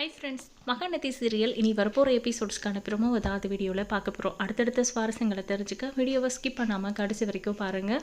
Hi friends Mahanadi serial இனி வரப்போகிற எபிசோட்ஸ்க்கான promo அதாவது வீடியோவில் பார்க்க போகிறோம் அடுத்தடுத்த சுவாரஸ்யங்களை தெரிஞ்சுக்க வீடியோவை ஸ்கிப் பண்ணாமல் கடைசி வரைக்கும் பாருங்கள்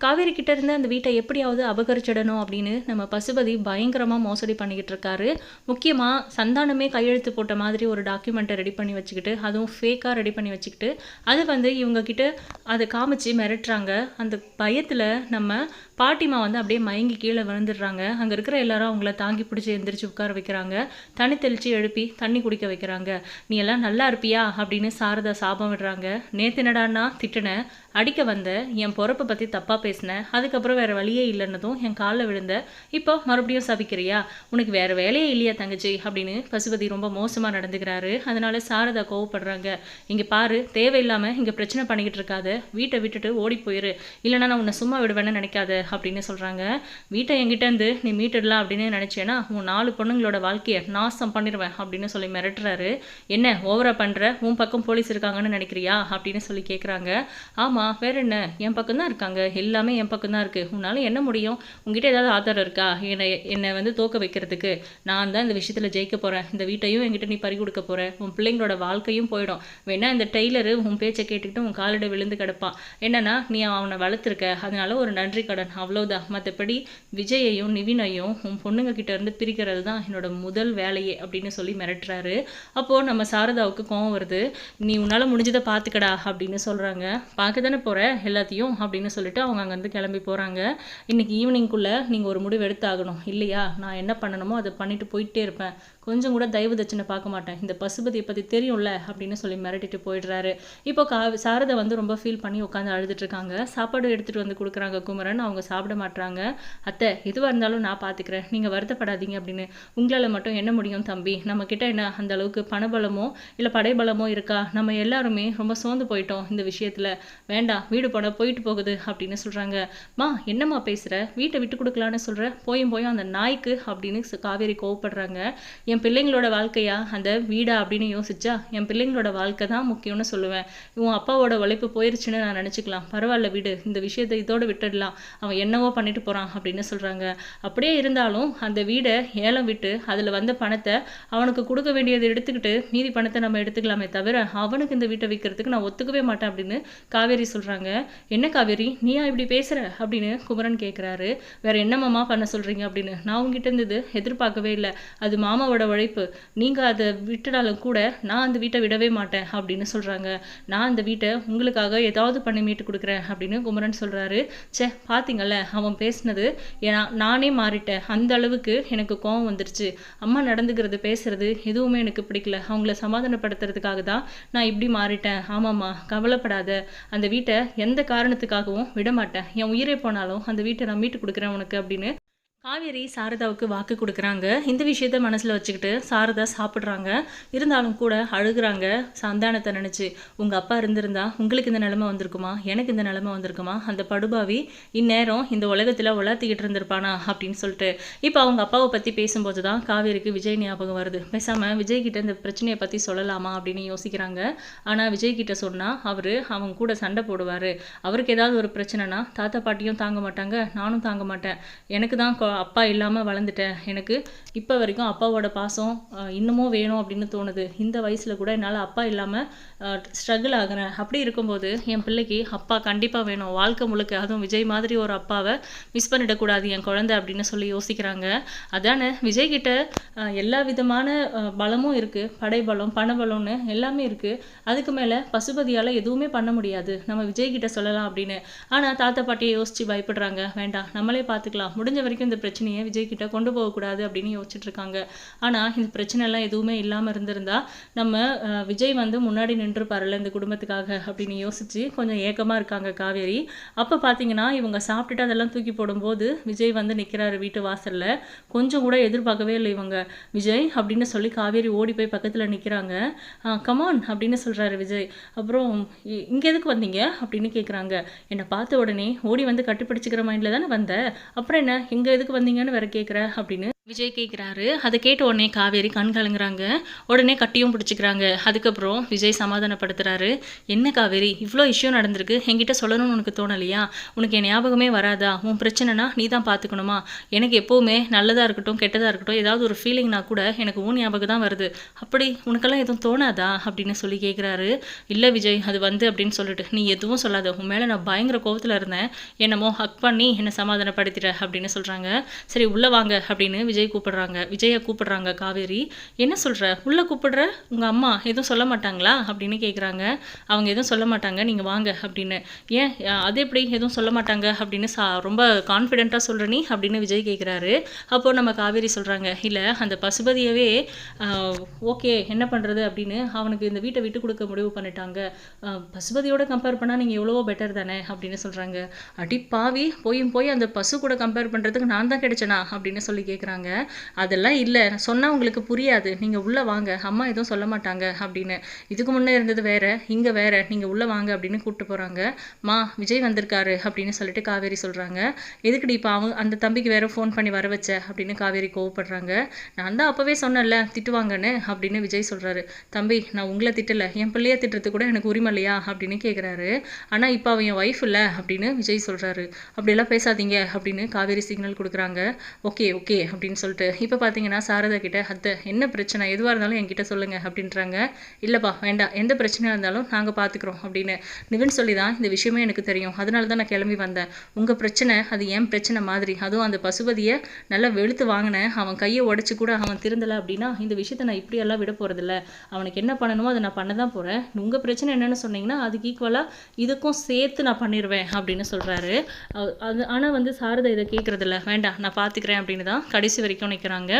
காவேரி கிட்டேருந்து அந்த வீட்டை எப்படியாவது அபகரிச்சிடணும் அப்படின்னு நம்ம பசுபதி பயங்கரமாக மோசடி பண்ணிக்கிட்டு இருக்காரு. முக்கியமாக சந்தானமே கையெழுத்து போட்ட மாதிரி ஒரு டாக்குமெண்ட்டை ரெடி பண்ணி வச்சுக்கிட்டு அதுவும் ஃபேக்காக ரெடி பண்ணி வச்சுக்கிட்டு அது வந்து இவங்கக்கிட்ட அதை காமிச்சு மிரட்டுறாங்க. அந்த பயத்தில் நம்ம பாட்டிமா வந்து அப்படியே மயங்கி கீழே விழுந்துடுறாங்க. அங்கே இருக்கிற எல்லாரும் அவங்கள தாங்கி பிடிச்சி எந்திரிச்சு உட்கார வைக்கிறாங்க. தண்ணி தெளித்து எழுப்பி தண்ணி குடிக்க வைக்கிறாங்க. நீ எல்லாம் நல்லா இருப்பியா? அப்படின்னு சாரதா சாபம் விடுறாங்க. நேற்று என்னடான்னா திட்டினேன் அடிக்க வந்த. என் பொறப்பை பற்றி தப்பாக பேசினேன் அதுக்கப்புறம் வேறு வழியே இல்லைன்னதும் என் காலில் விழுந்த. இப்போ மறுபடியும் சபிக்கிறியா? உனக்கு வேறு வேலையே இல்லையா தங்கச்சி? அப்படின்னு பசுபதி ரொம்ப மோசமாக நடந்துக்கிறாரு. அதனால சாரதா கோவப்படுறாங்க. இங்கே பாரு தேவையில்லாமல் இங்கே பிரச்சனை பண்ணிக்கிட்டு இருக்காத. வீட்டை விட்டுட்டு ஓடி போயிரு. இல்லைனா நான் உன்னை சும்மா விடுவேன்னு நினைக்காத. அப்படின்னு சொல்கிறாங்க வீட்டை என்கிட்டேருந்து நீ மீட்டுடலாம் அப்படின்னு நினச்சேன்னா உன் நாலு பொண்ணுங்களோட வாழ்க்கையை நாசம் பண்ணிடுவேன் அப்படின்னு சொல்லி மிரட்டுறாரு. என்ன ஓவரா பண்ணுற உன் பக்கம் போலீஸ் இருக்காங்கன்னு நினைக்கிறியா? அப்படின்னு சொல்லி கேட்குறாங்க ஆமாம் வேற என்ன? என் பக்கம் தான் இருக்காங்க. எல்லாமே என் பக்கம் தான் இருக்குது உன்னால் என்ன முடியும்? உங்ககிட்ட ஏதாவது ஆதாரம் இருக்கா? என்னை என்னை வந்து தோக்க வைக்கிறதுக்கு. நான் தான் இந்த விஷயத்தில் ஜெயிக்க போகிறேன் இந்த வீட்டையும் என்கிட்ட நீ பறி கொடுக்க போகிற உன் பிள்ளைங்களோட வாழ்க்கையும் போயிடும். வேணா இந்த டெய்லரு உன் பேச்சை கேட்டுக்கிட்டு உன் காலிட விழுந்து கிடப்பான். என்னன்னா நீ அவனை வளர்த்துருக்க. அதனால ஒரு நன்றி கடன். அவ்வளோதான் மற்றபடி விஜயையும் நிவினையும் உன் பொண்ணுங்க கிட்ட இருந்து பிரிக்கிறது தான் என்னோட முதல் வேலையே அப்படின்னு சொல்லி மிரட்டுறாரு. அப்போது நம்ம சாரதாவுக்கு கோவம் வருது. நீ உன்னால் முடிஞ்சதை பார்த்துக்கடா அப்படின்னு சொல்கிறாங்க பார்க்க தானே போகிற எல்லாத்தையும் அப்படின்னு சொல்லிட்டு அவங்க அங்கேருந்து கிளம்பி போகிறாங்க இன்றைக்கி ஈவினிங்குள்ளே நீங்கள் ஒரு முடிவு எடுத்தாகணும். இல்லையா? நான் என்ன பண்ணணுமோ அதை பண்ணிட்டு போயிட்டே இருப்பேன். கொஞ்சம் கூட தயவு தட்சணை பார்க்க மாட்டேன். இந்த பசுபதியை பற்றி தெரியும்ல? அப்படின்னு சொல்லி மிரட்டிட்டு போயிடுறாரு. இப்போ கா சாரதை வந்து ரொம்ப ஃபீல் பண்ணி உட்காந்து அழுதுட்டு இருக்காங்க. சாப்பாடு எடுத்துகிட்டு வந்து கொடுக்குறாங்க குமரன். அவங்க சாப்பிட மாட்றாங்க. அத்தை எதுவாக இருந்தாலும் நான் பார்த்துக்கிறேன் நீங்கள் வருத்தப்படாதீங்க அப்படின்னு. உங்களால் மட்டும் என்ன முடியும் தம்பி? நம்மக்கிட்ட என்ன அந்த அளவுக்கு பணபலமோ இல்லை படைபலமோ இருக்கா? நம்ம எல்லாருமே ரொம்ப சோர்ந்து போயிட்டோம் இந்த விஷயத்தில். வேண்டாம் வீடு போட போயிட்டு போகுது அப்படின்னு சொல்கிறாங்க மா என்னம்மா பேசுகிற வீட்டை விட்டு கொடுக்கலான்னு சொல்கிற போயும் போயும் அந்த நாய்க்கு அப்படின்னு காவேரி கோவப்படுறாங்க. என் பிள்ளைங்களோட வாழ்க்கையா? அந்த வீடா அப்படின்னு யோசிச்சா என் பிள்ளைங்களோட வாழ்க்கை தான் முக்கியம்னு சொல்லுவேன். உன் அப்பாவோட உழைப்பு போயிருச்சுன்னு நான் நினச்சிக்கலாம். பரவாயில்ல வீடு இந்த விஷயத்தை இதோட விட்டுடலாம். அவன் என்னவோ பண்ணிட்டு போகிறான் அப்படின்னு சொல்கிறாங்க அப்படியே இருந்தாலும் அந்த வீடை ஏலம் விட்டு அதில் வந்த பணத்தை அவனுக்கு கொடுக்க வேண்டியதை எடுத்துக்கிட்டு மீதி பணத்தை நம்ம எடுத்துக்கலாமே தவிர அவனுக்கு இந்த வீட்டை விற்கிறதுக்கு நான் ஒத்துக்கவே மாட்டேன் அப்படின்னு காவேரி சொல்கிறாங்க என்ன காவேரி? நீயா இப்படி பேசுகிற அப்படின்னு குமரன் கேட்குறாரு வேற என்னமாமா பண்ண சொல்கிறீங்க அப்படின்னு. நான் உங்ககிட்ட இருந்தது எதிர்பார்க்கவே இல்லை. அது மாமாவோட உழைப்பு. நீங்கள் அதை விட்டுடாலும் கூட நான் அந்த வீட்டை விடவே மாட்டேன் அப்படின்னு சொல்கிறாங்க நான் அந்த வீட்டை உங்களுக்காக ஏதாவது பண்ணி மீட்டு கொடுக்குறேன் அப்படின்னு குமரன் சொல்கிறாரு ச்சே பார்த்தீங்கல்ல அவன் பேசுனது. ஏன்னா நானே மாறிட்டேன். அந்த அளவுக்கு எனக்கு கோவம் வந்துருச்சு. அம்மா நடந்துக்கிறது பேசுறது எதுவுமே எனக்கு பிடிக்கல. அவங்கள சமாதானப்படுத்துறதுக்காக தான் நான் இப்படி மாறிட்டேன். ஆமாம்மா கவலைப்படாத. அந்த வீட்டை எந்த காரணத்துக்காகவும் விட மாட்டேன் என் உயிரே போனாலும் அந்த வீட்டை நான் மீட்டு கொடுக்குறேன் உனக்கு அப்படின்னு காவேரி சாரதாவுக்கு வாக்கு கொடுக்குறாங்க. இந்த விஷயத்த மனசில் வச்சுக்கிட்டு சாரதா சாப்பிட்றாங்க. இருந்தாலும் கூட அழுகுறாங்க. சந்தானத்தை நினச்சி உங்கள் அப்பா இருந்திருந்தா உங்களுக்கு இந்த நிலமை வந்திருக்குமா? எனக்கு இந்த நிலமை வந்திருக்குமா? அந்த படுபாவி இந்நேரம் இந்த உலகத்தில் உலாத்திக்கிட்டு இருந்திருப்பானா? அப்படின்னு சொல்லிட்டு இப்போ அவங்க அப்பாவை பற்றி பேசும்போது தான் காவேரிக்கு விஜய் ஞாபகம் வருது. பேசாமல் விஜய்கிட்ட இந்த பிரச்சனையை பற்றி சொல்லலாமா அப்படின்னு யோசிக்கிறாங்க. ஆனால் விஜய் கிட்ட சொன்னால் அவர் அவங்க கூட சண்டை போடுவார். அவருக்கு ஏதாவது ஒரு பிரச்சனைனா தாத்தா பாட்டியும் தாங்க மாட்டாங்க. நானும் தாங்க மாட்டேன். எனக்கு தான் கொ- அப்பா இல்லாமல் வளர்ந்துட்டேன் எனக்கு இப்போ வரைக்கும் அப்பாவோட பாசம் இன்னமும் வேணும் அப்படின்னு தோணுது. இந்த வயசில் கூட என்னால் அப்பா இல்லாமல் ஸ்ட்ரகிள் ஆகுறேன். அப்படி இருக்கும்போது என் பிள்ளைக்கு அப்பா கண்டிப்பாக வேணும். வாழ்க்கை முழுக்க அதுவும் விஜய் மாதிரி ஒரு அப்பாவை மிஸ் பண்ணிடக்கூடாது என் குழந்தை அப்படின்னு சொல்லி யோசிக்கிறாங்க. அதானே விஜய் கிட்ட எல்லா விதமான பலமும் இருக்குது படைபலம் பணபலம்னு எல்லாமே இருக்குது அதுக்கு மேலே பசுபதியால் எதுவுமே பண்ண முடியாது. நம்ம விஜய் கிட்ட சொல்லலாம் அப்படின்னு. ஆனால் தாத்தா பாட்டியை யோசித்து பயப்படுறாங்க. வேண்டாம் நம்மளே பார்த்துக்கலாம் முடிஞ்ச வரைக்கும் இந்த பிரச்சனையை விஜய் கிட்ட கொண்டு போகக்கூடாது அப்படின்னு யோசிச்சுட்டு இருக்காங்க ஆனால் இந்த பிரச்சனைலாம் எதுவுமே இல்லாமல் இருந்திருந்தா நம்ம விஜய் வந்து முன்னாடி நின்றுப்பாருல இந்த குடும்பத்துக்காக அப்படின்னு யோசிச்சு கொஞ்சம் ஏக்கமாக இருக்காங்க காவேரி. அப்போ பார்த்தீங்கன்னா இவங்க சாப்பிட்டுட்டு அதெல்லாம் தூக்கி போடும்போது விஜய் வந்து நிற்கிறாரு வீட்டு வாசலில். கொஞ்சம் கூட எதிர்பார்க்கவே இல்லை இவங்க. விஜய் அப்படின்னு சொல்லி காவேரி ஓடி போய் பக்கத்தில் நிற்கிறாங்க கமான் அப்படின்னு சொல்கிறாரு விஜய். அப்புறம் இ- எதுக்கு வந்தீங்க? அப்படின்னு கேட்குறாங்க என்னை பார்த்த உடனே ஓடி வந்து கட்டுப்பிடிச்சிக்கிற மைண்டில் தானே வந்த? அப்புறம் என்ன? இங்கே எதுக்கு வந்தீங்கன்னு வேற கேட்குற அப்படின்னு விஜய் கேட்குறாரு அதை கேட்ட உடனே காவேரி கண் கலங்குறாங்க. உடனே கட்டியும் பிடிச்சிக்கிறாங்க. அதுக்கப்புறம் விஜய் சமாதானப்படுத்துகிறாரு என்ன காவேரி இவ்வளோ இஷ்யூ நடந்திருக்கு. என்கிட்ட சொல்லணும்னு உனக்கு தோணலையா? உனக்கு என் ஞாபகமே வராதா? உன் பிரச்சனைனா நீ தான் பார்த்துக்கணுமா எனக்கு எப்போவுமே நல்லதாக இருக்கட்டும் கெட்டதாக இருக்கட்டும் ஏதாவது ஒரு ஃபீலிங்னா கூட எனக்கு உன் ஞாபகம் தான் வருது. அப்படி உனக்கெல்லாம் எதுவும் தோணாதா? அப்படின்னு சொல்லி கேட்குறாரு இல்லை விஜய் அது வந்து அப்படின்னு சொல்லிட்டு நீ எதுவும் சொல்லாத. உன் மேலே நான் பயங்கர கோவத்தில் இருந்தேன். என்னமோ ஹக் பண்ணி என்னை சமாதானப்படுத்திட்ட அப்படின்னு சொல்கிறாங்க சரி உள்ளே வாங்க அப்படின்னு விஜய் கூப்பிடுறாங்க. விஜயை கூப்பிடுறாங்க காவேரி. என்ன சொல்கிற உள்ளே கூப்பிடுற? உங்கள் அம்மா எதுவும் சொல்ல மாட்டாங்களா? அப்படின்னு கேட்குறாங்க அவங்க எதுவும் சொல்ல மாட்டாங்க. நீங்கள் வாங்க அப்படின்னு. ஏன்? அது எப்படி? எதுவும் சொல்ல மாட்டாங்க? அப்படின்னு சா ரொம்ப கான்ஃபிடென்ட்டாக சொல்கிற நீ? அப்படின்னு விஜய் கேட்குறாரு அப்போது நம்ம காவேரி சொல்கிறாங்க இல்லை அந்த பசுபதியவே ஓகே என்ன பண்ணுறது அப்படின்னு. அவனுக்கு இந்த வீட்டை விட்டு கொடுக்க முடிவு பண்ணிட்டாங்க. பசுபதியோட கம்பேர் பண்ணால் நீங்கள் எவ்வளவோ பெட்டர் தானே? அப்படின்னு சொல்கிறாங்க அடி பாவி போயும் போய் அந்த பசு கூட கம்பேர் பண்ணுறதுக்கு நான் தான் கிடைச்சேனா? அப்படின்னு சொல்லி கேட்குறாங்க அதெல்லாம் இல்லை. சொன்னால் உங்களுக்கு புரியாது. நீங்கள் உள்ளே வாங்க. அம்மா எதுவும் சொல்ல மாட்டாங்க அப்படின்னு. இதுக்கு முன்னே இருந்தது வேறு. இங்கே வேற. நீங்கள் உள்ளே வாங்க அப்படின்னு கூப்பிட்டு போகிறாங்க மா விஜய் வந்திருக்காரு அப்படின்னு சொல்லிட்டு காவேரி சொல்கிறாங்க எதுக்குடி இப்போ அவங்க அந்த தம்பிக்கு வேற ஃபோன் பண்ணி வர வச்ச? அப்படின்னு காவேரி கோவப்படுறாங்க. நான் தான் அப்போவே சொன்னேன்ல திட்டுவாங்கன்னு அப்படின்னு விஜய் சொல்கிறாரு தம்பி நான் உங்களை திட்டலை. என் பிள்ளைய திட்டுறது கூட எனக்கு உரிமை இல்லையா? அப்படின்னு கேட்குறாரு ஆனால் இப்போ அவன் என் ஒய்ஃப் இல்லை அப்படின்னு விஜய் சொல்கிறாரு அப்படியெல்லாம் பேசாதீங்க அப்படின்னு காவேரி சிக்னல் கொடுக்குறாங்க. ஓகே ஓகே அப்படின்னு சொல்லிட்டு. இப்போ பார்த்தீங்கன்னா சாரதா கிட்ட அத்தை என்ன பிரச்சனை? எதுவாக இருந்தாலும் என்கிட்ட சொல்லுங்க அப்படின்றாங்க. இல்லைப்பா வேண்டாம். எந்த பிரச்சனையாக இருந்தாலும் நாங்கள் பார்த்துக்குறோம் அப்படின்னு நிவின் சொல்லி தான் இந்த விஷயமே எனக்கு தெரியும். அதனால தான் நான் கிளம்பி வந்தேன். உங்கள் பிரச்சனை அது என் பிரச்சனை மாதிரி. அதுவும் அந்த பசுபதியை நல்லா வெளுத்து வாங்கினேன். அவன் கையை உடச்சி கூட அவன் திருந்தலை அப்படின்னா இந்த விஷயத்தை நான் இப்படியெல்லாம் விட போகிறதில்ல அவனுக்கு என்ன பண்ணணுமோ அதை நான் பண்ண தான் போகிறேன் உங்கள் பிரச்சனை என்னென்னு சொன்னீங்கன்னா அதுக்கு ஈக்குவலாக இதுக்கும் சேர்த்து நான் பண்ணிடுவேன் அப்படின்னு சொல்கிறாரு அது ஆனால் வந்து சாரதா இதை கேட்குறதில்ல வேண்டாம் நான் பார்த்துக்கிறேன் அப்படின்னு தான் கடைசி வரைக்கும் நிற்கிறாங்க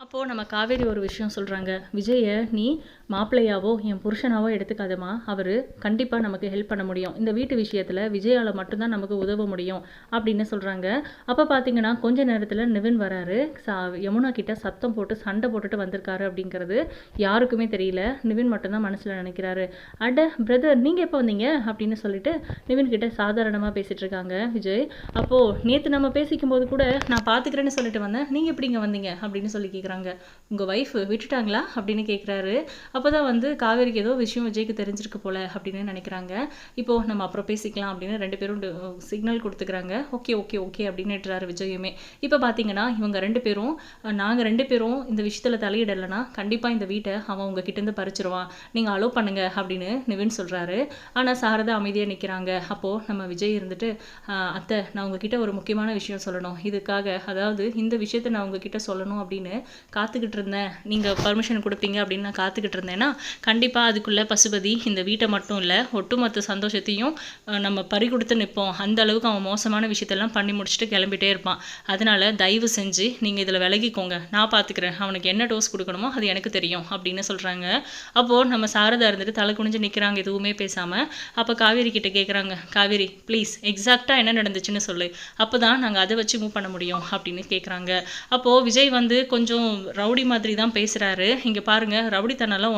அப்போது நம்ம காவேரி ஒரு விஷயம் சொல்கிறாங்க விஜயை நீ மாப்பிள்ளையாவோ என் புருஷனாவோ எடுத்துக்காதமா அவர் கண்டிப்பாக நமக்கு ஹெல்ப் பண்ண முடியும். இந்த வீட்டு விஷயத்தில் விஜயால் மட்டும்தான் நமக்கு உதவ முடியும் அப்படின்னு சொல்கிறாங்க அப்போ பார்த்தீங்கன்னா கொஞ்ச நேரத்தில் நிவின் வராரு. சா யமுனா கிட்ட சத்தம் போட்டு சண்டை போட்டுட்டு வந்திருக்காரு அப்படிங்கிறது யாருக்குமே தெரியல. நிவின் மட்டும்தான் மனசில் நினைக்கிறாரு. அட பிரதர் நீங்கள் எப்போ வந்தீங்க? அப்படின்னு சொல்லிட்டு நிவின் கிட்ட சாதாரணமாக பேசிகிட்டு இருக்காங்க விஜய். அப்போது நேற்று நம்ம பேசிக்கும் போது கூட நான் பார்த்துக்கிறேன்னு சொல்லிட்டு வந்தேன். நீங்கள் எப்படி இங்கே வந்தீங்க? அப்படின்னு சொல்லி கேட்குறாங்க உங்கள் ஒய்ஃப் விட்டுட்டாங்களா? அப்படின்னு கேட்குறாரு அப்போ தான் வந்து காவேரிக்கு ஏதோ விஷயம் விஜய்க்கு தெரிஞ்சிருக்கு போல அப்படின்னு நினைக்கிறாங்க. இப்போ நம்ம அப்புறம் பேசிக்கலாம் அப்படின்னு ரெண்டு பேரும் சிக்னல் கொடுத்துக்கிறாங்க. ஓகே ஓகே ஓகே அப்படின்னு விஜயுமே. இப்போ பார்த்தீங்கன்னா இவங்க ரெண்டு பேரும் நாங்கள் ரெண்டு பேரும் இந்த விஷயத்தில் தலையிடலைன்னா கண்டிப்பாக இந்த வீட்டை அவன் உங்ககிட்டேருந்து பறிச்சிருவான். நீங்கள் அலோவ் பண்ணுங்க அப்படின்னு நிவின் சொல்கிறாரு ஆனால் சாரதா அமைதியாக நிற்கிறாங்க அப்போது நம்ம விஜய் இருந்துட்டு அத்தை நான் உங்ககிட்ட ஒரு முக்கியமான விஷயம் சொல்லணும். இதுக்காக அதாவது இந்த விஷயத்தை நான் உங்ககிட்ட சொல்லணும் அப்படின்னு காத்துக்கிட்டு இருந்தேன். நீங்கள் பர்மிஷன் கொடுப்பீங்க அப்படின்னு நான் காத்துக்கிட்டு இருந்தேன்னா கண்டிப்பாக அதுக்குள்ளே பசுபதி இந்த வீட்டை மட்டும் இல்லை ஒட்டுமொத்த சந்தோஷத்தையும் நம்ம பறி கொடுத்து நிற்போம் அந்த அளவுக்கு அவன் மோசமான விஷயத்தெல்லாம் பண்ணி முடிச்சுட்டு கிளம்பிட்டே இருப்பான். அதனால் தயவு செஞ்சு நீங்கள் இதில் விலகிக்கோங்க. நான் பார்த்துக்கிறேன் அவனுக்கு என்ன டோஸ் கொடுக்கணுமோ அது எனக்கு தெரியும் அப்படின்னு சொல்கிறாங்க அப்போது நம்ம சாரதா இருந்துட்டு தலை குனிஞ்சு நிற்கிறாங்க எதுவுமே பேசாமல் அப்போ காவேரி கிட்டே கேட்குறாங்க காவேரி ப்ளீஸ் எக்ஸாக்டாக என்ன நடந்துச்சுன்னு சொல்லு. அப்போ தான் நாங்கள் அதை வச்சு மூவ் பண்ண முடியும் அப்படின்னு கேட்குறாங்க அப்போது விஜய் வந்து கொஞ்சம் ரவுடி மாதிரி தான் பேசுகிறாரு இங்கே பாருங்கள்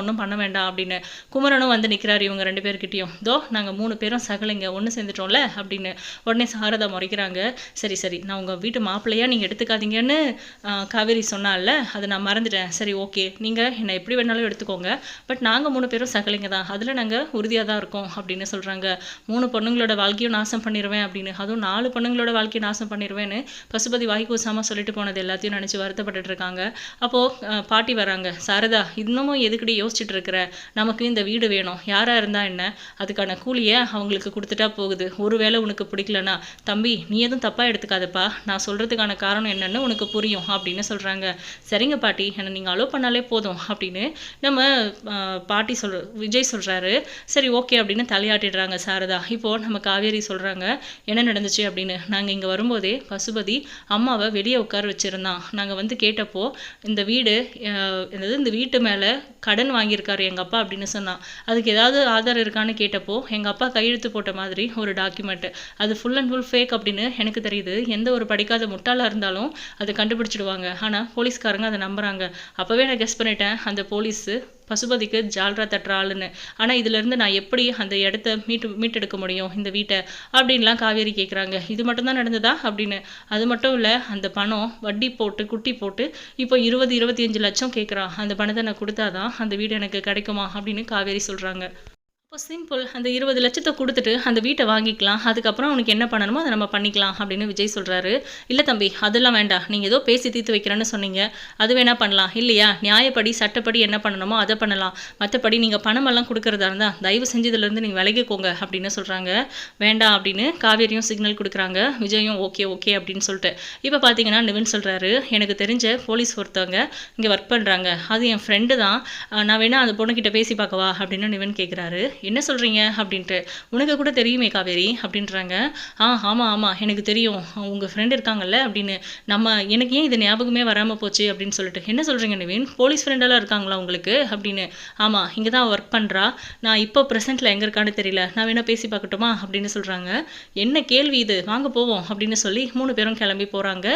ஒன்றும் பண்ண வேண்டாம் அப்படின்னு குமரனும் வந்து நிற்கிறார் இவங்க ரெண்டு பேர்கிட்டையும். தோ நாங்கள் மூணு பேரும் சகலைங்க ஒன்று சேர்ந்துட்டோம்ல அப்படின்னு உடனே சாரதா முறைக்கிறாங்க. சரி சரி நான் உங்கள் வீட்டு மாப்பிள்ளையாக நீங்கள் எடுத்துக்காதீங்கன்னு காவேரி சொன்னால அதை நான் மறந்துட்டேன். சரி ஓகே நீங்கள் என்னை எப்படி வேணாலும் எடுத்துக்கோங்க. பட் நாங்கள் மூணு பேரும் சகலைங்க தான். அதில் நாங்கள் உறுதியாக தான் இருக்கோம் அப்படின்னு சொல்கிறாங்க மூணு பொண்ணுங்களோட வாழ்க்கையும் நாசம் பண்ணிடுவேன் அப்படின்னு அதுவும் நாலு பொண்ணுங்களோட வாழ்க்கையை நாசம் பண்ணிடுவேன்னு பசுபதி வாய் கூசாமல் சொல்லிட்டு போனது எல்லாத்தையும் நினச்சி வருத்தப்பட்டுட்டு இருக்காங்க. அப்போது பாட்டி வராங்க. சாரதா இன்னமும் எதுக்கடி யோசிச்சுட்டு இருக்கிற நமக்கு இந்த வீடு வேணும். யாராக இருந்தால் என்ன? அதுக்கான கூலியை அவங்களுக்கு கொடுத்துட்டா போகுது. ஒருவேளை உனக்கு பிடிக்கலனா தம்பி நீ எதுவும் தப்பாக எடுத்துக்காதப்பா. நான் சொல்கிறதுக்கான காரணம் என்னன்னு உனக்கு புரியும் அப்படின்னு சொல்கிறாங்க சரிங்க பாட்டி. என்னை நீங்கள் அலோவ் பண்ணாலே போதும் அப்படின்னு நம்ம பாட்டி சொல் விஜய் சொல்கிறாரு சரி ஓகே அப்படின்னு தலையாட்டிடுறாங்க சாரதா. இப்போது நம்ம காவேரி சொல்கிறாங்க என்ன நடந்துச்சு? அப்படின்னு. நாங்கள் இங்கே வரும்போதே பசுபதி அம்மாவை வெளியே உட்கார வச்சுருந்தான். நாங்கள் வந்து கேட்டப்போ இந்த வீடு ஆஹ், இந்த வீட்டு மேலே கடன் வாங்கியிருக்காரு எங்கள் அப்பா அப்படின்னு சொன்னான் அதுக்கு ஏதாவது ஆதாரம் இருக்கான்னு கேட்டப்போ எங்கள் அப்பா கையெழுத்து போட்ட மாதிரி ஒரு டாக்குமெண்ட் அது ஃபுல் அண்ட் ஃபுல் ஃபேக் அப்படின்னு எனக்கு தெரியுது. எந்த ஒரு படிக்காத முட்டாளாக இருந்தாலும் அதை கண்டுபிடிச்சிடுவாங்க. ஆனால் போலீஸ்காரங்க அதை நம்புகிறாங்க அப்போவே நான் கெஸ் பண்ணிட்டேன். அந்த போலீஸு பசுபதிக்கு ஜால்ரா தட்டுற ஆளுன்னு ஆனால் இதுலேருந்து நான் எப்படி அந்த இடத்த மீட்டு மீட்டெடுக்க முடியும் இந்த வீட்டை? அப்படின்லாம் காவேரி கேட்குறாங்க இது மட்டும்தான் நடந்ததா? அப்படின்னு. அது மட்டும் இல்லை அந்த பணம் வட்டி போட்டு குட்டி போட்டு இப்போ இருபது இருபத்தி அஞ்சு லட்சம் கேட்குறான் அந்த பணத்தை நான் கொடுத்தாதான் அந்த வீடு எனக்கு கிடைக்குமா? அப்படின்னு காவேரி சொல்கிறாங்க இப்போ சிம்பிள் அந்த இருபது லட்சத்தை கொடுத்துட்டு அந்த வீட்டை வாங்கிக்கலாம். அதுக்கப்புறம் உனக்கு என்ன பண்ணணுமோ அதை நம்ம பண்ணிக்கலாம் அப்படின்னு விஜய் சொல்கிறாரு இல்லை தம்பி அதெல்லாம் வேண்டாம். நீங்கள் ஏதோ பேசி தீர்த்து வைக்கிறேன்னு சொன்னீங்க. அது வேணா பண்ணலாம். இல்லையா? நியாயப்படி சட்டப்படி என்ன பண்ணணுமோ அதை பண்ணலாம். மற்றபடி நீங்கள் பணமெல்லாம் கொடுக்குறதா இருந்தால் தயவு செஞ்சதுலேருந்து நீங்கள் விலகிக்கோங்க அப்படின்னு சொல்கிறாங்க வேண்டாம் அப்படின்னு காவேரியும் சிக்னல் கொடுக்குறாங்க. விஜயும் ஓகே ஓகே அப்படின்னு சொல்லிட்டு. இப்போ பார்த்தீங்கன்னா நிவின் சொல்கிறாரு எனக்கு தெரிஞ்ச போலீஸ் ஒருத்தவங்க இங்கே ஒர்க் பண்ணுறாங்க அது என் ஃப்ரெண்டு தான். நான் வேணால் அந்த பொண்ணுக்கிட்ட பேசி பார்க்கவா அப்படின்னு நிவின் கேட்குறாரு என்ன சொல்கிறீங்க அப்படின்ட்டு. உனக்கு கூட தெரியுமே காவேரி அப்படின்றாங்க. ஆ ஆமாம் ஆமாம் எனக்கு தெரியும். உங்கள் ஃப்ரெண்டு இருக்காங்கல்ல அப்படின்னு. நம்ம எனக்கு ஏன் இது ஞாபகமே வராமல் போச்சு அப்படின்னு சொல்லிட்டு. என்ன சொல்கிறீங்க நிவின்? போலீஸ் ஃப்ரெண்டெல்லாம் இருக்காங்களா உங்களுக்கு? அப்படின்னு. ஆமாம் இங்கே தான் ஒர்க் பண்ணுறா நான் இப்போ ப்ரெசென்ட்டில் எங்கே இருக்கான்னு தெரியல. நான் வேணால் பேசி பார்க்கட்டுமா அப்படின்னு சொல்கிறாங்க என்ன கேள்வி இது? வாங்க போவோம் அப்படின்னு சொல்லி மூணு பேரும் கிளம்பி போகிறாங்க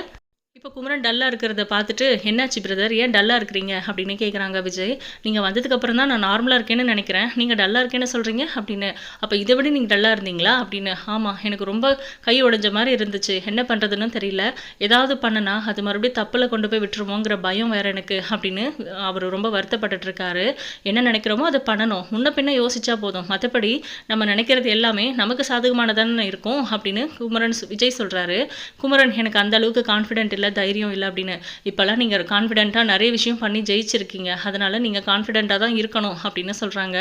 இப்போ குமரன் டல்லாக இருக்கிறத பார்த்துட்டு என்னாச்சு பிரதர் ஏன் டல்லாக இருக்கிறீங்க? அப்படின்னு கேட்குறாங்க விஜய். நீங்கள் வந்ததுக்கப்புறம் தான் நான் நார்மலாக இருக்கேன்னு நினைக்கிறேன். நீங்கள் டல்லாக இருக்கேன்னு சொல்கிறீங்க அப்படின்னு. அப்போ இதை விட நீங்கள் டல்லாக இருந்தீங்களா? அப்படின்னு. ஆமாம் எனக்கு ரொம்ப கை உடைஞ்ச மாதிரி இருந்துச்சு. என்ன பண்ணுறதுன்னு தெரியல. ஏதாவது பண்ணனா அது மறுபடியும் தப்பில் கொண்டு போய் விட்டுருமோங்கிற பயம் வேறு எனக்கு அப்படின்னு அவர் ரொம்ப வருத்தப்பட்டுட்ருக்காரு என்ன நினைக்கிறோமோ அதை பண்ணணும். முன்ன பின்ன யோசிச்சா போதும். மற்றபடி நம்ம நினைக்கிறது எல்லாமே நமக்கு சாதகமானதானே இருக்கும் அப்படின்னு குமரன் விஜய் சொல்கிறாரு குமரன் எனக்கு அந்த அளவுக்கு கான்ஃபிடென்ட் இல்லை. தைரியம் இல்லை அப்படின்னு. இப்போல்லாம் நீங்கள் கான்ஃபிடென்ட்டாக நிறைய விஷயம் பண்ணி ஜெயிச்சிருக்கீங்க. அதனால் நீங்கள் கான்ஃபிடென்ட்டாக தான் இருக்கணும் அப்படின்னு சொல்கிறாங்க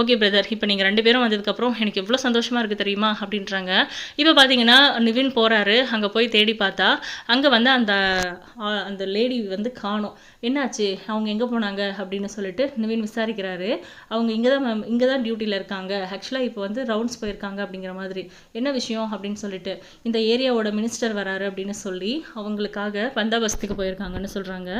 ஓகே பிரதர் இப்போ நீங்கள் ரெண்டு பேரும் வந்ததுக்கப்புறம் எனக்கு எவ்வளோ சந்தோஷமாக இருக்குது தெரியுமா அப்படின்றாங்க. இப்போ பார்த்தீங்கன்னா நிவின் போகிறாரு அங்கே போய் தேடி பார்த்தா அங்கே வந்து அந்த அந்த லேடி வந்து காணும். என்னாச்சு? அவங்க எங்கே போனாங்க? அப்படின்னு சொல்லிட்டு நிவின் விசாரிக்கிறாரு. அவங்க இங்கே தான் மேம் இங்கே தான் டியூட்டியில் இருக்காங்க ஆக்சுவலாக இப்போ வந்து ரவுண்ட்ஸ் போயிருக்காங்க அப்படிங்கிற மாதிரி. என்ன விஷயம் அப்படின்னு சொல்லிட்டு இந்த ஏரியாவோட மினிஸ்டர் வராரு அப்படின்னு சொல்லி அவங்களுக்கு அதுக்காக பந்தாபஸ்துக்கு போயிருக்காங்கன்னு சொல்கிறாங்க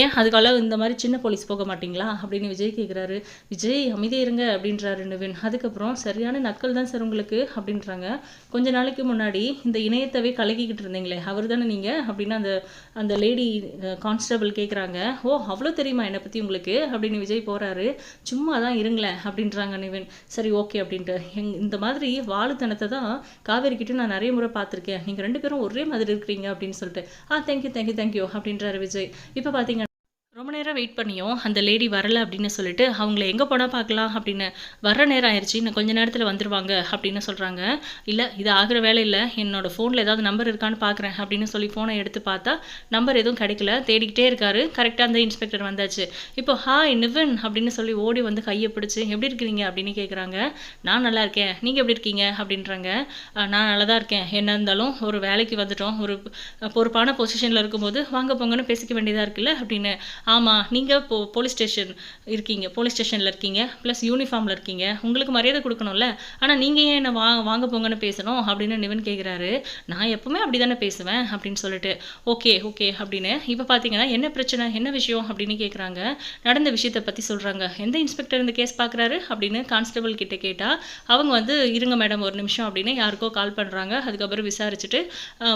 ஏன் அதுக்கால இந்த மாதிரி சின்ன போலீஸ் போக மாட்டிங்களா? அப்படின்னு விஜய் கேட்குறாரு விஜய் அமைதியா இருங்க அப்படின்றாரு நிவின். அதுக்கப்புறம் சரியான நக்கல் தான் சார் உங்களுக்கு? அப்படின்றாங்க. கொஞ்ச நாளைக்கு முன்னாடி இந்த இணையத்தவே கலக்கிக்கிட்டு இருந்தீங்களே அவர் தானே நீங்கள் அப்படின்னு அந்த அந்த லேடி கான்ஸ்டபிள் கேட்குறாங்க ஓ அவ்வளோ தெரியுமா என்னை பற்றி உங்களுக்கு? அப்படின்னு விஜய் போகிறாரு சும்மா தான் இருங்களேன் அப்படின்றாங்க நிவின். சரி ஓகே அப்படின்ட்டு. எங் இந்த மாதிரி வாழுத்தனத்தை தான் காவேரி கிட்ட நான் நிறைய முறை பார்த்துருக்கேன். நீங்கள் ரெண்டு பேரும் ஒரே மாதிரி இருக்கிறீங்க அப்படின்னு சொல்லிட்டு. ஆ தேங்க்யூ தேங்க்யூ தேங்க்யூ அப்படின்றாரு விஜய். இப்போ பார்த்தீங்கன்னா ரொம்ப நேரம் வெயிட் பண்ணியும் அந்த லேடி வரல அப்படின்னு சொல்லிட்டு அவங்கள எங்கே போனால் பார்க்கலாம்? அப்படின்னு வர்ற நேரம் ஆயிடுச்சு இன்னும் கொஞ்சம் நேரத்தில் வந்துடுவாங்க அப்படின்னு சொல்கிறாங்க இல்லை இது ஆகிற வேலை இல்லை. என்னோடய ஃபோனில் ஏதாவது நம்பர் இருக்கான்னு பார்க்குறேன் அப்படின்னு சொல்லி ஃபோனை எடுத்து பார்த்தா நம்பர் எதுவும் கிடைக்கல. தேடிக்கிட்டே இருக்காரு. கரெக்டாக அந்த இன்ஸ்பெக்டர் வந்தாச்சு. இப்போ ஹாய் நிவன் அப்படின்னு சொல்லி ஓடி வந்து கையை பிடிச்சி எப்படி இருக்கிறீங்க அப்படின்னு கேட்குறாங்க நான் நல்லா இருக்கேன். நீங்கள் எப்படி இருக்கீங்க? அப்படின்றாங்க. நான் நல்லா தான் இருக்கேன். என்ன இருந்தாலும் ஒரு வேலைக்கு வந்துட்டோம். ஒரு பொறுப்பான பொசிஷனில் இருக்கும்போது வாங்க போங்கன்னு பேசிக்க வேண்டியதாக இருக்குல்ல? அப்படின்னு ஆமாம் நீங்கள் போ போலீஸ் ஸ்டேஷன் இருக்கீங்க போலீஸ் ஸ்டேஷனில் இருக்கீங்க ப்ளஸ் யூனிஃபார்மில் இருக்கீங்க உங்களுக்கு மரியாதை கொடுக்கணும்ல? ஆனால் நீங்கள் ஏன் என்ன வா வாங்க போங்கன்னு பேசணும் அப்படின்னு நிவன் கேட்குறாரு நான் எப்பவுமே அப்படி தானே பேசுவேன் அப்படின்னு சொல்லிட்டு ஓகே ஓகே அப்படின்னு. இப்போ பார்த்தீங்கன்னா என்ன பிரச்சனை என்ன விஷயம் அப்படின்னு கேட்குறாங்க நடந்த விஷயத்தை பற்றி சொல்கிறாங்க எந்த இன்ஸ்பெக்டர் இந்த கேஸ் பார்க்குறாரு அப்படின்னு கான்ஸ்டபிள் கிட்டே கேட்டால் அவங்க வந்து இருங்க மேடம் ஒரு நிமிஷம் அப்படின்னு யாருக்கோ கால் பண்ணுறாங்க அதுக்கப்புறம் விசாரிச்சுட்டு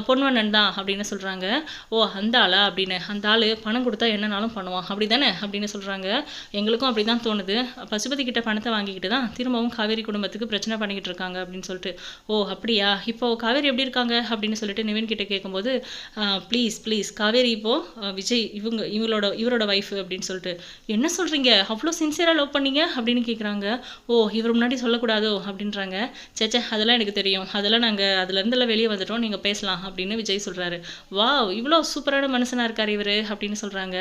பொன்வண்ணன் தான் அப்படின்னு சொல்கிறாங்க ஓ அந்த ஆளா? அப்படின்னு. அந்த ஆள் பணம் கொடுத்தா என்னனாலும் பண்ணுவான். அப்படி தானே அப்படின்னு சொல்கிறாங்க எங்களுக்கும் அப்படி தான் தோணுது. பசுபதி கிட்ட பணத்தை வாங்கிக்கிட்டு தான் திரும்பவும் காவேரி குடும்பத்துக்கு பிரச்சனை பண்ணிக்கிட்டு இருக்காங்க அப்படின்னு சொல்லிட்டு. ஓ அப்படியா? இப்போ காவேரி எப்படி இருக்காங்க? அப்படின்னு சொல்லிட்டு நிவின் கிட்ட கேட்கும்போது ப்ளீஸ் ப்ளீஸ் காவேரி இப்போ விஜய் இவங்க இவங்களோட இவரோட ஒய்ஃப் அப்படின்னு சொல்லிட்டு. என்ன சொல்கிறீங்க அவ்வளோ சின்சியராக லவ் பண்ணீங்க? அப்படின்னு கேட்குறாங்க ஓ இவர் முன்னாடி சொல்லக்கூடாதோ? அப்படின்றாங்க. சேச்சே அதெல்லாம் எனக்கு தெரியும். அதெல்லாம் நாங்கள் அதுலேருந்தெல்லாம் வெளியே வந்துட்டோம். நீங்கள் பேசலாம் அப்படின்னு விஜய் சொல்கிறாரு வா இவ்வளோ சூப்பரான மனுஷனாக இருக்கார் இவர் அப்படின்னு சொல்கிறாங்க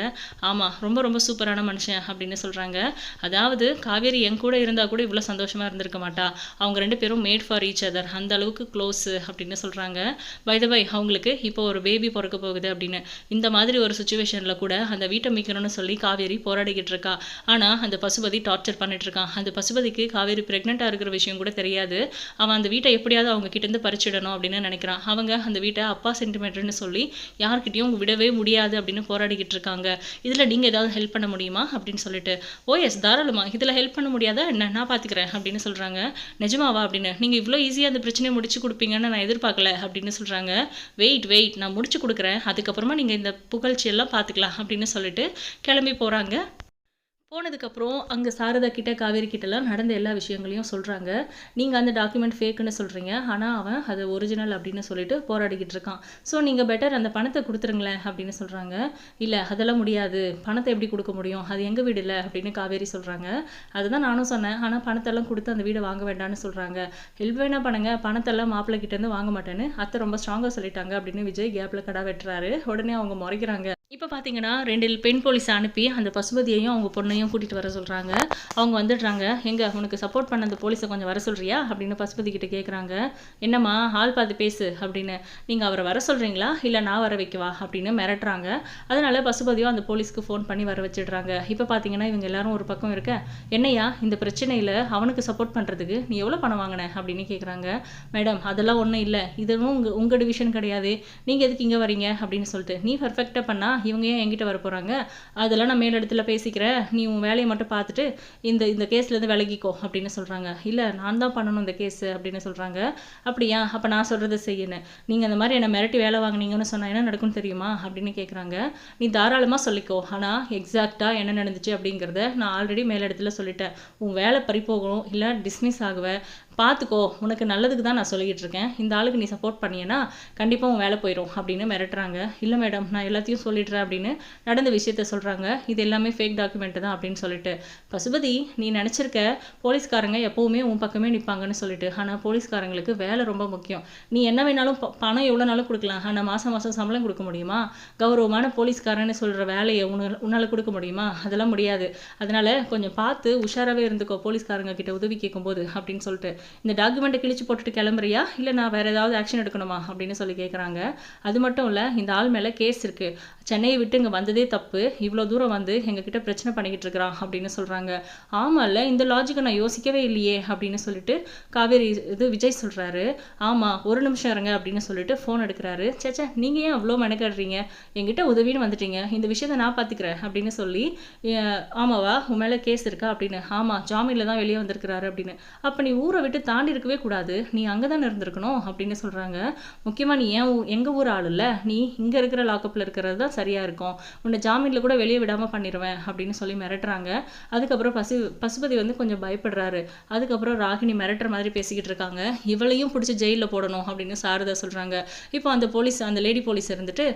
ஆமாம் ரொம்ப ரொம்ப சூப்பரான மனுஷன் அப்படின்னு சொல்கிறாங்க அதாவது காவேரி என் கூட இருந்தால் கூட இவ்வளோ சந்தோஷமாக இருந்திருக்க மாட்டா. அவங்க ரெண்டு பேரும் மேட் ஃபார் ஈச் அதர் அந்த அளவுக்கு க்ளோஸு அப்படின்னு சொல்கிறாங்க பை த பை அவங்களுக்கு இப்போ ஒரு பேபி பிறக்க போகுது அப்படின்னு. இந்த மாதிரி ஒரு சுச்சுவேஷனில் கூட அந்த வீட்டை மீட்கணும்னு சொல்லி காவேரி போராடிக்கிட்டு இருக்கா. ஆனால் அந்த பசுபதி டார்ச்சர் பண்ணிட்டு இருக்கான். அந்த பசுபதிக்கு காவேரி ப்ரெக்னெண்ட்டாக இருக்கிற விஷயம் கூட தெரியாது. அவன் அந்த வீட்டை எப்படியாவது அவங்க கிட்டேருந்து பறிச்சிடணும் அப்படின்னு நினைக்கிறான். அவங்க அந்த வீட்டை அப்பா சென்டிமீட்டர்னு சொல்லி யார்கிட்டையும் விடவே முடியாது அப்படின்னு போராடிக்கிட்டு இருக்காங்க. இதில் நீங்கள் ஏதாவது ஹெல்ப் பண்ண முடியுமா? அப்படின்னு சொல்லிட்டு ஓ எஸ் தாராளமா. இதில் ஹெல்ப் பண்ண முடியாதா? என்ன? நான் பார்த்துக்கிறேன் அப்படின்னு சொல்கிறாங்க நிஜமாவா அப்படின்னு. நீங்கள் இவ்வளோ ஈஸியாக அந்த பிரச்சனையை முடிச்சு கொடுப்பீங்கன்னு நான் எதிர்பார்க்கல அப்படின்னு சொல்கிறாங்க வெயிட் வெயிட் நான் முடிச்சு கொடுக்குறேன். அதுக்கப்புறமா நீங்கள் இந்த புகழ்ச்சியெல்லாம் பார்த்துக்கலாம் அப்படின்னு சொல்லிட்டு கிளம்பி போகிறாங்க போனதுக்கப்புறம் அங்கே சாரதா கிட்ட காவேரி கிட்டலாம் நடந்த எல்லா விஷயங்களையும் சொல்கிறாங்க நீங்கள் அந்த டாக்குமெண்ட் ஃபேக்குன்னு சொல்கிறீங்க ஆனால் அவன் அது ஒரிஜினல் அப்படின்னு சொல்லிட்டு போராடிக்கிட்டு இருக்கான். ஸோ நீங்கள் பெட்டர் அந்த பணத்தை கொடுத்துருங்களேன் அப்படின்னு சொல்கிறாங்க இல்லை அதெல்லாம் முடியாது. பணத்தை எப்படி கொடுக்க முடியும்? அது எங்கள் வீடு இல்லை? அப்படின்னு காவேரி சொல்கிறாங்க அதுதான் நானும் சொன்னேன். ஆனால் பணத்தெல்லாம் கொடுத்து அந்த வீடை வாங்க வேண்டாம்னு சொல்கிறாங்க ஹெல்ப் வேணா பண்ணுங்க. பணத்தெல்லாம் மாப்பிள்ளை கிட்டேருந்து வாங்க மாட்டேன்னு அத்தை ரொம்ப ஸ்ட்ராங்காக சொல்லிட்டாங்க அப்படின்னு விஜய் கேப்பில் கடா வெட்டுறாரு. உடனே அவங்க முறைக்கிறாங்க. இப்போ பார்த்தீங்கன்னா ரெண்டு பெண் போலீஸ் அனுப்பி அந்த பசுபதியையும் அவங்க பொண்ணையும் கூட்டிகிட்டு வர சொல்கிறாங்க அவங்க வந்துடுறாங்க. எங்க உனக்கு சப்போர்ட் பண்ண அந்த போலீஸை கொஞ்சம் வர சொல்கிறியா அப்படின்னு பசுபதி கிட்ட கேட்குறாங்க என்னம்மா ஆள் பார்த்து பேசு அப்படின்னு. நீங்கள் அவரை வர சொல்கிறீங்களா இல்லை நான் வர வைக்கவா? அப்படின்னு மிரட்டுறாங்க. அதனால பசுபதியும் அந்த போலீஸ்க்கு ஃபோன் பண்ணி வர வச்சிடுறாங்க. இப்போ பார்த்தீங்கன்னா இவங்க எல்லாரும் ஒரு பக்கம் இருக்க என்னையா இந்த பிரச்சனையில் அவனுக்கு சப்போர்ட் பண்ணுறதுக்கு நீ எவ்வளோ பணம் வாங்கின? அப்படின்னு கேட்குறாங்க மேடம் அதெல்லாம் ஒன்றும் இல்லை. இதுவும் உங்கள் உங்கள் டிவிஷன் கிடையாது. நீங்கள் எதுக்கு இங்கே வரீங்க அப்படின்னு சொல்லிட்டு. நீ பர்ஃபெக்டாக பண்ணால் இவங்க ஏன் என்கிட்ட வர போகிறாங்க அதெல்லாம் நான் மேலிடத்துல பேசிக்கிறேன். நீ உன் வேலையை மட்டும் பார்த்துட்டு இந்த இந்த கேஸ்லேருந்து விலகிக்கோ அப்படின்னு சொல்கிறாங்க இல்லை நான் தான் பண்ணணும் இந்த கேஸு அப்படின்னு சொல்கிறாங்க அப்படியா? அப்போ நான் சொல்கிறத செய்யணும் நீங்கள் அந்த மாதிரி என்னை மிரட்டி வேலை வாங்குனீங்கன்னு சொன்னால் என்ன நடக்கும்னு தெரியுமா? அப்படின்னு கேட்குறாங்க நீ தாராளமாக சொல்லிக்கோ. ஆனால் எக்ஸாக்டாக என்ன நடந்துச்சு அப்படிங்கிறத நான் ஆல்ரெடி மேலிடத்துல சொல்லிட்டேன். உன் வேலை பறிப்போகணும் இல்லை டிஸ்மிஸ் ஆகுவேன் பார்த்துக்கோ உனக்கு நல்லதுக்கு தான் நான் சொல்லிக்கிட்டு இருக்கேன். இந்த ஆளுக்கு நீ சப்போர்ட் பண்ணியேன்னா கண்டிப்பாக உன் வேலை போயிடும் அப்படின்னு மிரட்டுறாங்க. இல்லை மேடம் நான் எல்லாத்தையும் சொல்லிடுறேன் அப்படின்னு நடந்த விஷயத்த சொல்கிறாங்க இது எல்லாமே ஃபேக் டாக்குமெண்ட் தான் அப்படின்னு சொல்லிட்டு. பசுபதி நீ நினச்சிருக்க போலீஸ்காரங்க எப்போவுமே உன் பக்கமே நிற்பாங்கன்னு சொல்லிட்டு. ஆனால் போலீஸ்காரங்களுக்கு வேலை ரொம்ப முக்கியம். நீ என்ன வேணாலும் ப- பணம் எவ்வளோ நாளும் கொடுக்கலாம். ஆனால் மாதம் மாதம் சம்பளம் கொடுக்க முடியுமா? கௌரவமான போலீஸ்காரன்னு சொல்கிற வேலையை உன்னால் உன்னால் கொடுக்க முடியுமா? அதெல்லாம் முடியாது. அதனால் கொஞ்சம் பார்த்து உஷாராகவே இருந்துக்கோ போலீஸ்காரங்க கிட்ட உதவி கேட்கும்போது அப்படின்னு சொல்லிட்டு. இந்த டாக்குமெண்ட்டை கிழிச்சு போட்டுட்டு கிளம்புறியா? இல்லை நான் வேறு ஏதாவது ஆக்ஷன் எடுக்கணுமா? அப்படின்னு சொல்லி கேட்குறாங்க அது மட்டும் இல்லை இந்த ஆள் மேலே கேஸ் இருக்குது சென்னையை விட்டு இங்கே வந்ததே தப்பு. இவ்வளோ தூரம் வந்து எங்ககிட்ட பிரச்சனை பண்ணிக்கிட்டு இருக்கிறான் அப்படின்னு சொல்கிறாங்க ஆமாம்ல இந்த லாஜிக்கை நான் யோசிக்கவே இல்லையே அப்படின்னு சொல்லிட்டு காவேரி இது விஜய் சொல்கிறாரு ஆமாம் ஒரு நிமிஷம் இருங்க அப்படின்னு சொல்லிட்டு ஃபோன் எடுக்கிறாரு. சேச்சா நீங்கள் ஏன் அவ்வளோ மெனக்கடுறீங்க? எங்கிட்ட உதவின்னு வந்துட்டீங்க. இந்த விஷயத்தை நான் பார்த்துக்கிறேன் அப்படின்னு சொல்லி ஆமாவா உன் மேலே கேஸ் இருக்கா? அப்படின்னு. ஆமாம் ஜாமீனில் தான் வெளியே வந்திருக்கிறாரு அப்படின்னு. அப்போ நீ ஊரை விட்டு தாண்டி இருக்கவே கூடாது. நீ அங்கே தானே இருந்திருக்கணும் அப்படின்னு சொல்கிறாங்க முக்கியமாக நீ ஏன் ஊ- ஊர் ஆள் இல்லை? நீ இங்கே இருக்கிற லாக்கப்பில் இருக்கிறது தான் சரியாக இருக்கும். உன்னை ஜாமீனில் கூட வெளியே விடாமல் பண்ணிடுவேன் அப்படின்னு சொல்லி மிரட்டுறாங்க. அதுக்கப்புறம் பசு பசுபதி வந்து கொஞ்சம் பயப்படுறாரு. அதுக்கப்புறம் ராகினி மிரட்டுற மாதிரி பேசிக்கிட்டு இருக்காங்க. இவளையும் பிடிச்சி ஜெயிலில் போடணும் அப்படின்னு சாரதா சொல்கிறாங்க இப்போ அந்த போலீஸ் அந்த லேடி போலீஸ் இருந்துட்டு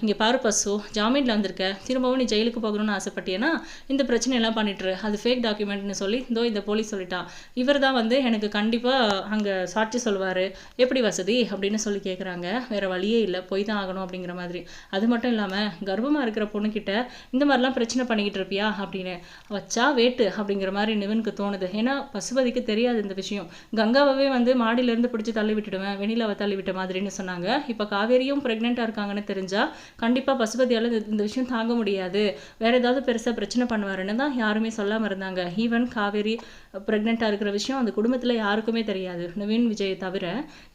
இங்கே பாரு பசு ஜாமீனில் வந்திருக்க. திரும்பவும் நீ ஜெயிலுக்கு போகணும்னு ஆசைப்பட்டியன்னா இந்த பிரச்சனையெல்லாம் பண்ணிட்டுரு. அது ஃபேக் டாக்குமெண்ட்னு சொல்லி இதோ இந்த போலீஸ் சொல்லிட்டான் இவர் தான் வந்து எனக்கு கண்டிப்பாக அங்கே சாட்சி சொல்வார். எப்படி வசதி? அப்படின்னு சொல்லி கேட்குறாங்க வேறு வழியே இல்லை. போய் தான் ஆகணும் அப்படிங்கிற மாதிரி. அது மட்டும் இல்லாமல் கர்ப்பமாக இருக்கிற பொண்ணுக்கிட்ட இந்த மாதிரிலாம் பிரச்சனை பண்ணிக்கிட்டு இருப்பியா? அப்படின்னு. வச்சா வேட்டு அப்படிங்கிற மாதிரி நிவனுக்கு தோணுது. ஏன்னா பசுபதிக்கு தெரியாது இந்த விஷயம். கங்காவே வந்து மாடியிலேருந்து பிடிச்சி தள்ளி விட்டுடுவேன். வெண்ணிலாவை தள்ளி விட்ட மாதிரின்னு சொன்னாங்க. இப்போ காவேரியும் ப்ரெக்னெண்ட்டாக இருக்காங்கன்னு தெரிஞ்சால் கண்டிப்பாக பசுபதியால் இந்த- விஷயம் தாங்க முடியாது. வேற ஏதாவது பெருசாக பிரச்சனை பண்ணுவாருன்னு தான் யாருமே சொல்லாமல் இருந்தாங்க. ஈவன் காவேரி ப்ரெக்னெண்ட்டாக இருக்கிற விஷயம் அந்த குடும்பத்தில் யாருக்குமே தெரியாது. நவீன் விஜயை தவிர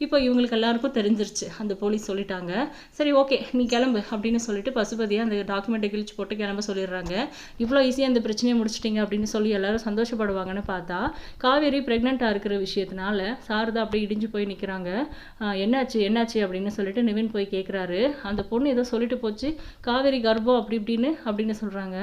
இப்போ இவங்களுக்கு எல்லாருக்கும் தெரிஞ்சிருச்சு. அந்த போலீஸ் சொல்லிட்டாங்க. சரி ஓகே நீ கிளம்பு அப்படின்னு சொல்லிட்டு பசுபதியாக அந்த டாக்குமெண்ட்டை கிழிச்சு போட்டு கிளம்ப சொல்லிடுறாங்க. இவ்வளோ ஈஸியாக அந்த பிரச்சனையை முடிச்சிட்டிங்க அப்படின்னு சொல்லி எல்லாரும் சந்தோஷப்படுவாங்கன்னு பார்த்தா காவேரி ப்ரெக்னெண்ட்டாக இருக்கிற விஷயத்தினால சாரதா அப்படியே இடிஞ்சு போய் நிற்கிறாங்க என்னாச்சு என்னாச்சு அப்படின்னு சொல்லிட்டு நிவின் போய் கேட்குறாரு அந்த பொண்ணு ஏதோ சொல்லிட்டு போச்சு காவேரி கர்ப்பம் அப்படி இப்படின்னு அப்படின்னு சொல்கிறாங்க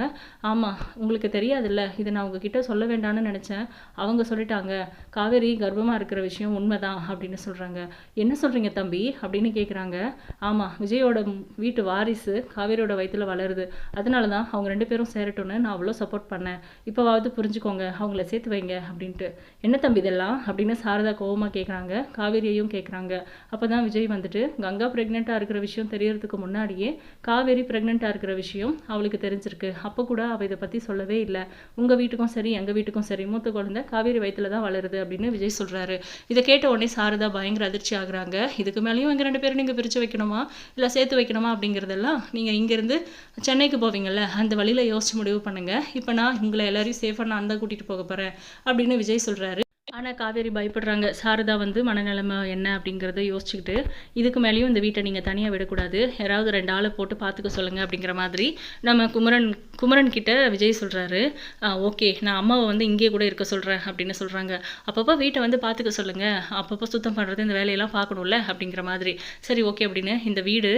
ஆமாம் உங்களுக்கு தெரியாதுல்ல இதை நான் உங்ககிட்ட சொல்ல வேண்டாம்னு நினச்சேன். அவங்க சொல்லிட்டாங்க. காவேரி கர்ப்பமாக இருக்கிற விஷயம் உண்மைதான் அப்படின்னு சொல்கிறாங்க என்ன சொல்கிறீங்க தம்பி? அப்படின்னு கேட்குறாங்க ஆமாம் விஜயோட வீட்டு வாரிசு காவேரியோட வயிற்றில் வளருது. அதனால தான் அவங்க ரெண்டு பேரும் சேரட்டும்னு நான் அவ்வளோ சப்போர்ட் பண்ணேன். இப்போவாவது புரிஞ்சுக்கோங்க அவங்கள சேர்த்து வைங்க அப்படின்ட்டு. என்ன தம்பி இதெல்லாம்? அப்படின்னு சாரதா கோபமாக கேட்குறாங்க காவேரியையும் கேட்குறாங்க அப்போ தான் விஜய் வந்துட்டு கங்கா ப்ரெக்னெண்ட்டாக இருக்கிற விஷயம் தெரியறதுக்கு முன்னாடியே காவேரி ப்ரெக்னெண்ட்டாக இருக்கிற விஷயம் அவளுக்கு தெரிஞ்சிருக்கு. அப்போ கூட அவள் இதை பற்றி சொல்லவே இல்லை. உங்கள் வீட்டுக்கும் சரி எங்கள் வீட்டுக்கும் சரி மூத்த குழந்தை காவேரி வயிற்றில் தான் வளருது அப்படின்னு விஜய் சொல்கிறாரு இதை கேட்ட உடனே சாரதா பயங்கர அதிர்ச்சி ஆகுறாங்க. இதுக்கு மேலேயும் எங்கள் ரெண்டு பேரும் நீங்கள் பிரித்து வைக்கணுமா? இல்லை சேர்த்து வைக்கணுமா அப்படிங்கிறதெல்லாம் நீங்கள் இங்கேருந்து சென்னைக்கு போவீங்கள்ல அந்த வழியில் யோசிச்சு முடிவு பண்ணுங்கள் இப்போ நான் உங்களை எல்லாரையும் சேஃபாக நான் தான் கூட்டிகிட்டு போக போகிறேன் அப்படின்னு விஜய் சொல்கிறாரு ஆனால் காவேரி பயப்படுறாங்க. சாரதா வந்து மனநிலைமை என்ன அப்படிங்கிறத யோசிச்சுக்கிட்டு இதுக்கு மேலேயும் இந்த வீட்டை நீங்கள் தனியாக விடக்கூடாது. யாராவது ரெண்டு ஆளை போட்டு பார்த்துக்க சொல்லுங்கள் அப்படிங்கிற மாதிரி நம்ம குமரன் குமரன் கிட்ட விஜய் சொல்கிறாரு ஓகே. நான் அம்மாவை வந்து இங்கேயே கூட இருக்க சொல்கிறேன் அப்படின்னு சொல்கிறாங்க அப்பப்போ வீட்டை வந்து பார்த்துக்க சொல்லுங்கள் அப்பப்போ சுத்தம் பண்ணுறது இந்த வேலையெல்லாம் பார்க்கணும்ல அப்படிங்கிற மாதிரி. சரி ஓகே அப்படின்னு இந்த வீடு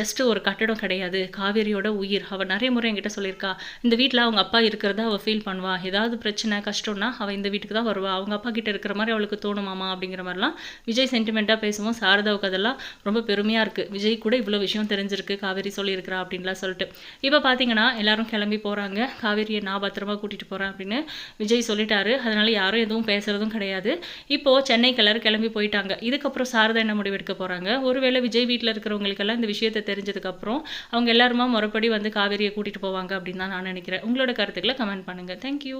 ஜஸ்ட் ஒரு கட்டடம் கிடையாது. காவேரியோட உயிர். அவள் நிறைய முறை என்கிட்ட சொல்லியிருக்கா. இந்த வீட்டில் அவங்க அப்பா இருக்கிறத அவள் ஃபீல் பண்ணுவா. ஏதாவது பிரச்சனை கஷ்டம்னா அவள் இந்த வீட்டுக்கு தான் வருவா. அவங்க அப்பா கிட்ட இருக்கிற மாதிரி அவளுக்கு தோணுமாமா அப்படிங்கிற மாதிரிலாம் விஜய் சென்டிமெண்ட்டாக பேசுவோம் சாரதாவுக்கு அதெல்லாம் ரொம்ப பெருமையாக இருக்குது விஜய் கூட இவ்வளோ விஷயம் தெரிஞ்சிருக்கு காவேரி சொல்லியிருக்கிறா அப்படின்லாம் சொல்லிட்டு. இப்போ பார்த்தீங்கன்னா எல்லாரும் கிளம்பி போகிறாங்க காவேரியை நான் பத்திரமா கூட்டிகிட்டு போகிறேன் அப்படின்னு விஜய் சொல்லிட்டாரு. அதனால் யாரும் எதுவும் பேசுகிறதும் கிடையாது. இப்போது சென்னை எல்லாரும் கிளம்பி போயிட்டாங்க. இதுக்கப்புறம் சாரதா என்ன முடிவெடுக்க போகிறாங்க ஒருவேளை விஜய் வீட்டில் இருக்கிறவங்களுக்கெல்லாம் இந்த விஷயத்தை தெரிஞ்சதுக்கப்புறம் அவங்க எல்லாருமா முறைப்படி வந்து காவேரியை கூட்டிகிட்டு போவாங்க அப்படின்னு தான் நான் நினைக்கிறேன். உங்களோட கருத்துக்களை கமெண்ட் பண்ணுங்கள் தேங்க்யூ